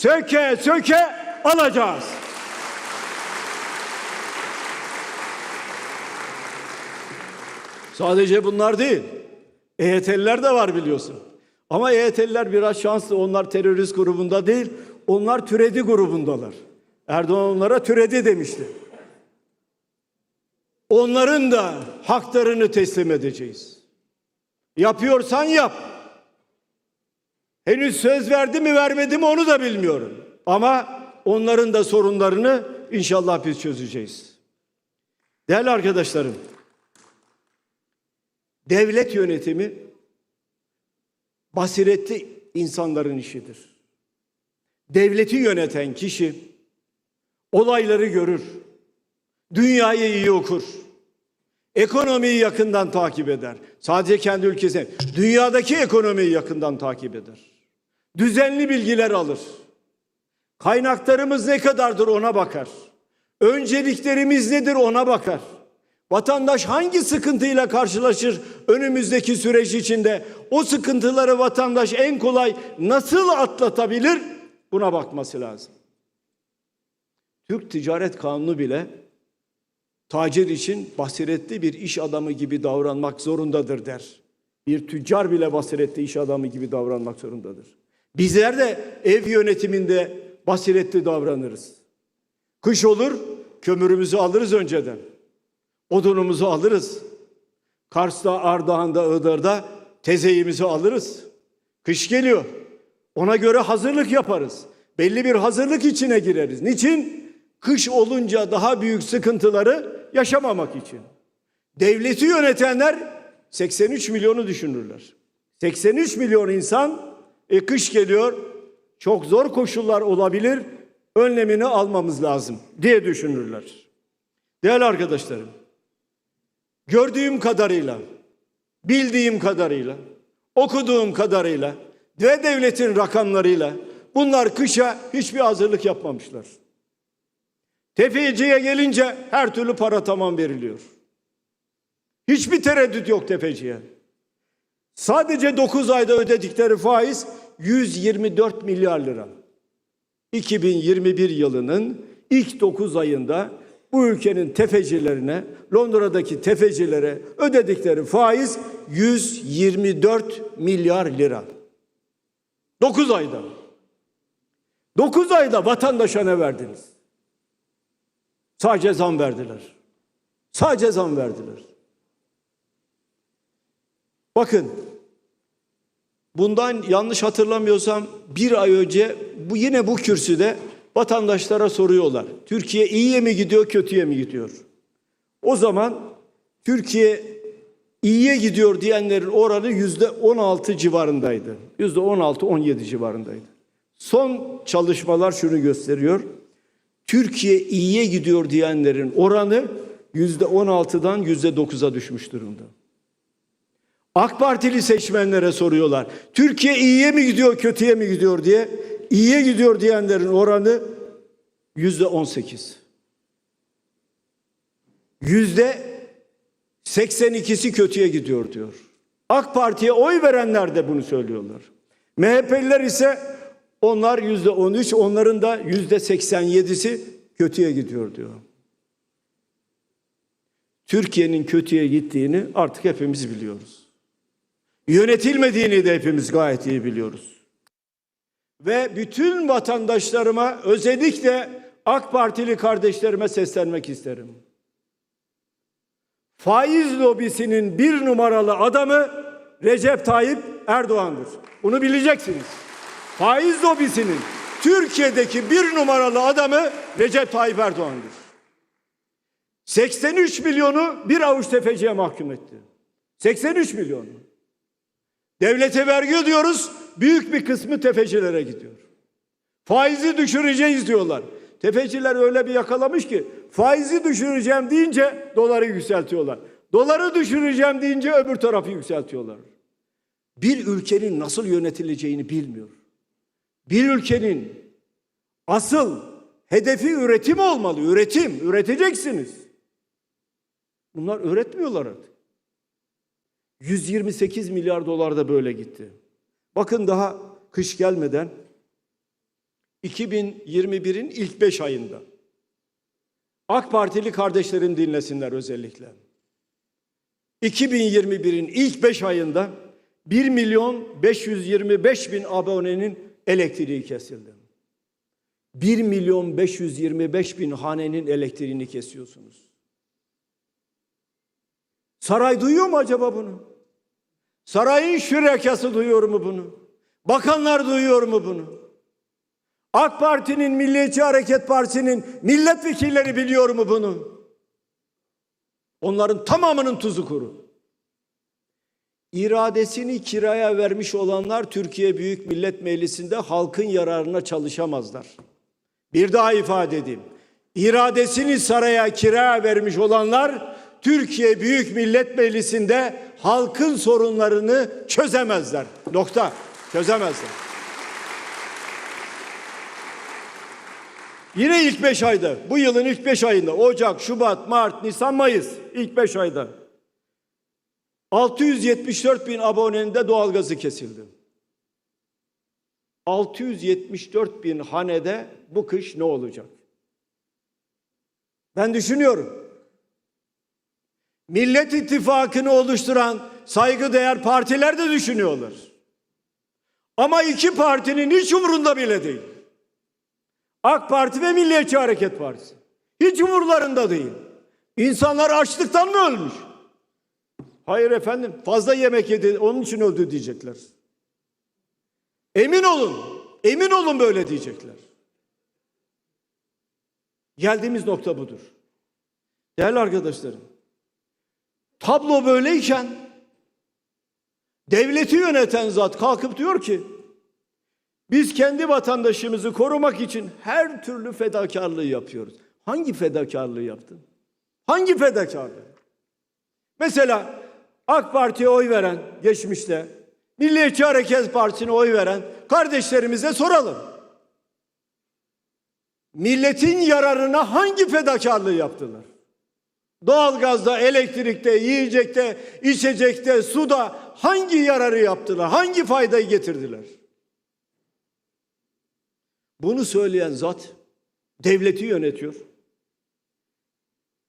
söke söke alacağız. Sadece bunlar değil. EYT'liler de var biliyorsun. Ama EYT'liler biraz şanslı. Onlar terörist grubunda değil. Onlar türedi grubundalar. Erdoğan onlara türedi demişti. Onların da haklarını teslim edeceğiz. Yapıyorsan yap. Henüz söz verdi mi vermedi mi onu da bilmiyorum. Ama onların da sorunlarını inşallah biz çözeceğiz. Değerli arkadaşlarım, devlet yönetimi basiretli insanların işidir. Devleti yöneten kişi olayları görür, dünyayı iyi okur, ekonomiyi yakından takip eder. Sadece kendi ülkesine, dünyadaki ekonomiyi yakından takip eder. Düzenli bilgiler alır. Kaynaklarımız ne kadardır ona bakar. Önceliklerimiz nedir ona bakar. Vatandaş hangi sıkıntıyla karşılaşır önümüzdeki süreç içinde? O sıkıntıları vatandaş en kolay nasıl atlatabilir? Buna bakması lazım. Türk Ticaret Kanunu bile tacir için basiretli bir iş adamı gibi davranmak zorundadır der. Bir tüccar bile basiretli iş adamı gibi davranmak zorundadır. Bizler de ev yönetiminde basiretli davranırız. Kış olur, kömürümüzü alırız önceden. Odunumuzu alırız. Kars'ta, Ardahan'da, Iğdır'da tezeyimizi alırız. Kış geliyor. Ona göre hazırlık yaparız. Belli bir hazırlık içine gireriz. Niçin? Kış olunca daha büyük sıkıntıları yaşamamak için. Devleti yönetenler 83 milyonu düşünürler. 83 milyon insan e, kış geliyor. Çok zor koşullar olabilir. Önlemini almamız lazım diye düşünürler. Değerli arkadaşlarım, gördüğüm kadarıyla, bildiğim kadarıyla, okuduğum kadarıyla ve devletin rakamlarıyla bunlar kışa hiçbir hazırlık yapmamışlar. Tefeciye gelince her türlü para tamam veriliyor. Hiçbir tereddüt yok tefeciye. Sadece 9 ayda ödedikleri faiz 124 milyar lira. 2021 yılının ilk 9 ayında bu ülkenin tefecilerine, Londra'daki tefecilere ödedikleri faiz 124 milyar lira. 9 ayda. 9 ayda vatandaşa ne verdiniz? Sadece zam verdiler. Sadece zam verdiler. Bakın bundan yanlış hatırlamıyorsam bir ay önce bu yine bu kürsüde vatandaşlara soruyorlar. Türkiye iyiye mi gidiyor kötüye mi gidiyor? O zaman Türkiye iyiye gidiyor diyenlerin oranı yüzde 16 civarındaydı. Yüzde 16-17 civarındaydı. Son çalışmalar şunu gösteriyor. Türkiye iyiye gidiyor diyenlerin oranı yüzde 16'dan yüzde 9'a düşmüş durumda. AK Partili seçmenlere soruyorlar. Türkiye iyiye mi gidiyor, kötüye mi gidiyor diye. İyiye gidiyor diyenlerin oranı yüzde 18. Yüzde 82'si kötüye gidiyor diyor. AK Parti'ye oy verenler de bunu söylüyorlar. MHP'liler ise onlar yüzde 13, onların da yüzde 87'si kötüye gidiyor diyor. Türkiye'nin kötüye gittiğini artık hepimiz biliyoruz. Yönetilmediğini de hepimiz gayet iyi biliyoruz. Ve bütün vatandaşlarıma özellikle AK Partili kardeşlerime seslenmek isterim. Faiz lobisinin bir numaralı adamı Recep Tayyip Erdoğan'dır. Bunu bileceksiniz. Faiz lobisinin Türkiye'deki bir numaralı adamı Recep Tayyip Erdoğan'dır. 83 milyonu bir avuç tefeciye mahkum etti. 83 milyonu. Devlete vergi ödüyoruz, büyük bir kısmı tefecilere gidiyor. Faizi düşüreceğiz diyorlar. Tefeciler öyle bir yakalamış ki faizi düşüreceğim deyince doları yükseltiyorlar. Doları düşüreceğim deyince öbür tarafı yükseltiyorlar. Bir ülkenin nasıl yönetileceğini bilmiyor. Bir ülkenin asıl hedefi üretim olmalı. Üretim, üreteceksiniz. Bunlar üretmiyorlar artık. 128 milyar dolar da böyle gitti. Bakın daha kış gelmeden 2021'in ilk 5 ayında. AK Partili kardeşlerim dinlesinler özellikle. 2021'in ilk 5 ayında 1 milyon 525 bin abonenin elektriği kesildi. 1 milyon 525 bin hanenin elektriğini kesiyorsunuz. Saray duyuyor mu acaba bunu? Sarayın şürekası duyuyor mu bunu? Bakanlar duyuyor mu bunu? AK Parti'nin, Milliyetçi Hareket Partisi'nin milletvekilleri biliyor mu bunu? Onların tamamının tuzu kuru. İradesini kiraya vermiş olanlar Türkiye Büyük Millet Meclisi'nde halkın yararına çalışamazlar. Bir daha ifade edeyim. İradesini saraya kiraya vermiş olanlar Türkiye Büyük Millet Meclisi'nde halkın sorunlarını çözemezler. Nokta. Çözemezler. Yine ilk beş ayda, bu yılın ilk beş ayında, Ocak, Şubat, Mart, Nisan, Mayıs, ilk beş ayda 674 bin abonenin de doğalgazı kesildi. 674 bin hanede bu kış ne olacak? Ben düşünüyorum. Millet İttifakı'nı oluşturan saygıdeğer partiler de düşünüyorlar. Ama iki partinin hiç umurunda bile değil. AK Parti ve Milliyetçi Hareket Partisi. Hiç umurlarında değil. İnsanlar açlıktan mı ölmüş? Hayır efendim fazla yemek yedi onun için öldü diyecekler. Emin olun, emin olun böyle diyecekler. Geldiğimiz nokta budur. Değerli arkadaşlarım, tablo böyleyken devleti yöneten zat kalkıp diyor ki biz kendi vatandaşımızı korumak için her türlü fedakarlığı yapıyoruz. Hangi fedakarlığı yaptın? Hangi fedakarlığı? Mesela AK Parti'ye oy veren geçmişte, Milliyetçi Hareket Partisi'ne oy veren kardeşlerimize soralım. Milletin yararına hangi fedakarlığı yaptılar? Doğalgazda, elektrikte, yiyecekte, içecekte, suda hangi yararı yaptılar? Hangi faydayı getirdiler? Bunu söyleyen zat devleti yönetiyor.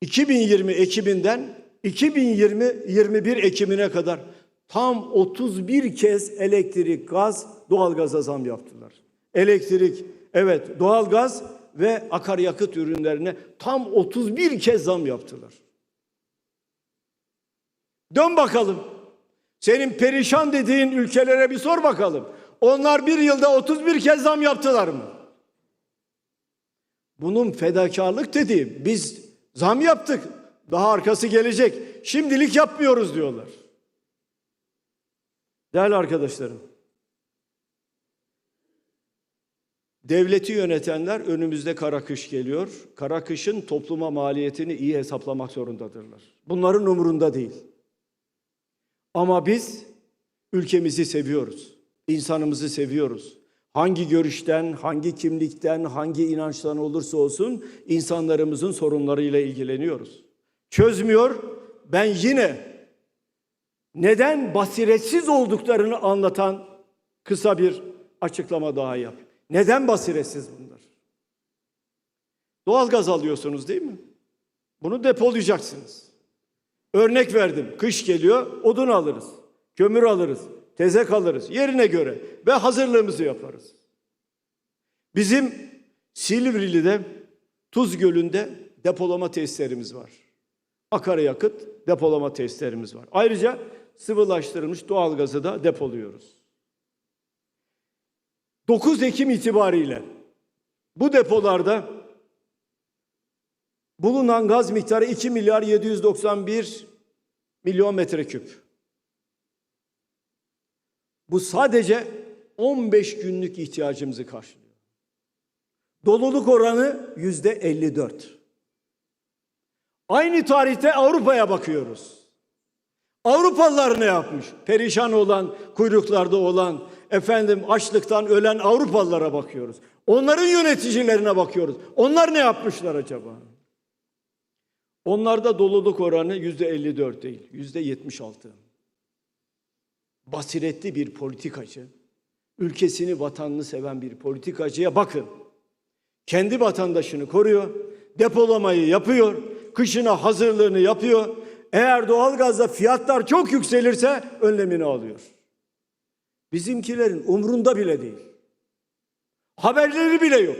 2020 Ekim'inden 2020 21 Ekim'ine kadar tam 31 kez elektrik, gaz, doğalgaza zam yaptılar. Elektrik, evet doğalgaz ve akaryakıt ürünlerine tam 31 kez zam yaptılar. Dön bakalım. Senin perişan dediğin ülkelere bir sor bakalım. Onlar bir yılda 31 kez zam yaptılar mı? Bunun fedakarlık dediği biz zam yaptık. Daha arkası gelecek. Şimdilik yapmıyoruz diyorlar. Değerli arkadaşlarım. Devleti yönetenler önümüzde kara kış geliyor. Kara kışın topluma maliyetini iyi hesaplamak zorundadırlar. Bunların umurunda değil. Ama biz ülkemizi seviyoruz. insanımızı seviyoruz. Hangi görüşten, hangi kimlikten, hangi inançtan olursa olsun insanlarımızın sorunlarıyla ilgileniyoruz. Çözmüyor. Ben yine neden basiretsiz olduklarını anlatan kısa bir açıklama daha yap. Neden basiretsiz bunlar? Doğalgaz alıyorsunuz değil mi? Bunu depolayacaksınız. Örnek verdim. Kış geliyor, odun alırız. Kömür alırız. Tezek alırız. Yerine göre ve hazırlığımızı yaparız. Bizim Silivri'de Tuz Gölü'nde depolama tesislerimiz var. Akaryakıt depolama tesislerimiz var. Ayrıca sıvılaştırılmış doğalgazı da depoluyoruz. 9 Ekim itibariyle bu depolarda bulunan gaz miktarı 2 milyar 791 milyon metreküp. Bu sadece 15 günlük ihtiyacımızı karşılıyor. Doluluk oranı yüzde 54. Aynı tarihte Avrupa'ya bakıyoruz. Avrupalılar ne yapmış? Perişan olan, kuyruklarda olan, efendim açlıktan ölen Avrupalılara bakıyoruz. Onların yöneticilerine bakıyoruz. Onlar ne yapmışlar acaba? Onlarda doluluk oranı yüzde 54 değil, yüzde 76. Basiretli bir politikacı, ülkesini, vatanını seven bir politikacıya bakın. Kendi vatandaşını koruyor, depolamayı yapıyor, kışına hazırlığını yapıyor. Eğer doğalgazda fiyatlar çok yükselirse önlemini alıyor. Bizimkilerin umrunda bile değil. Haberleri bile yok.